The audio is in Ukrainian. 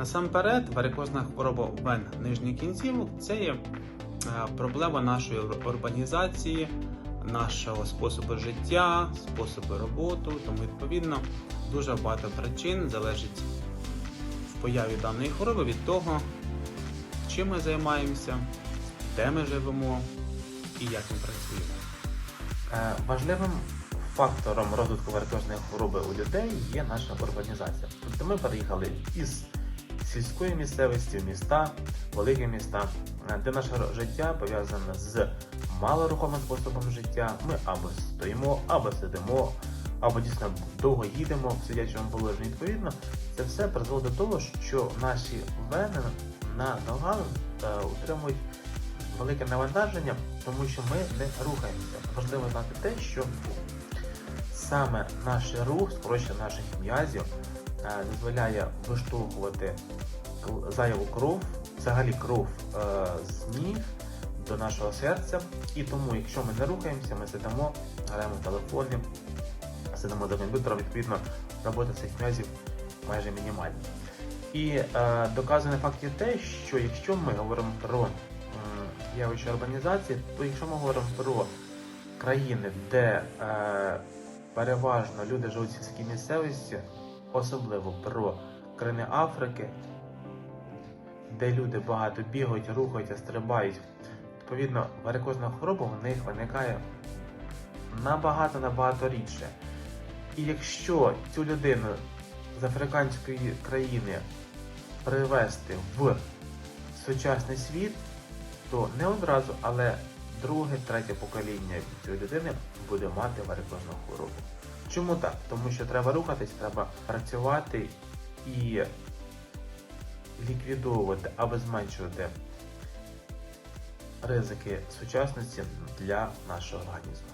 Насамперед, варикозна хвороба вен нижніх кінцівок це є е, проблема нашої ур- урбанізації, нашого способу життя, способу роботи. Тому відповідно дуже багато причин залежить в появі даної хвороби від того, чим ми займаємося, де ми живемо і як ми працюємо. Е, Важливим фактором розвитку варикозної хвороби у людей є наша урбанізація. Тобто ми переїхали із сільської місцевості міста, великі міста, е, де наше життя пов'язане з малорухомим способом життя. Ми або стоїмо, або сидимо, або дійсно довго їдемо в сидячому положенні. Відповідно, це все призвело до того, що наші вени на ногах е, утримують велике навантаження, тому що ми не рухаємося. Важливо знати те, що саме наш рух, скорочення наших м'язів, дозволяє виштовхувати зайву кров, взагалі кров е, з ніг до нашого серця. І тому, якщо ми не рухаємося, ми сидимо, граємо в телефоні, сидимо за комп'ютером, відповідно, робота цих м'язів майже мінімальна. І е, доказаний факт є те, що якщо ми говоримо про явище урбанізації, то якщо ми говоримо про країни, де е, переважно люди живуть в сільській місцевості, особливо про країни Африки, де люди багато бігають, рухаються, стрибають, відповідно, варикозна хвороба в них виникає набагато-набагато рідше. І якщо цю людину з африканської країни привести в сучасний світ, то не одразу, але друге, третє покоління цієї людини буде мати варикозну хворобу. Чому так? Тому що треба рухатись, треба працювати і ліквідовувати або зменшувати ризики сучасності для нашого організму.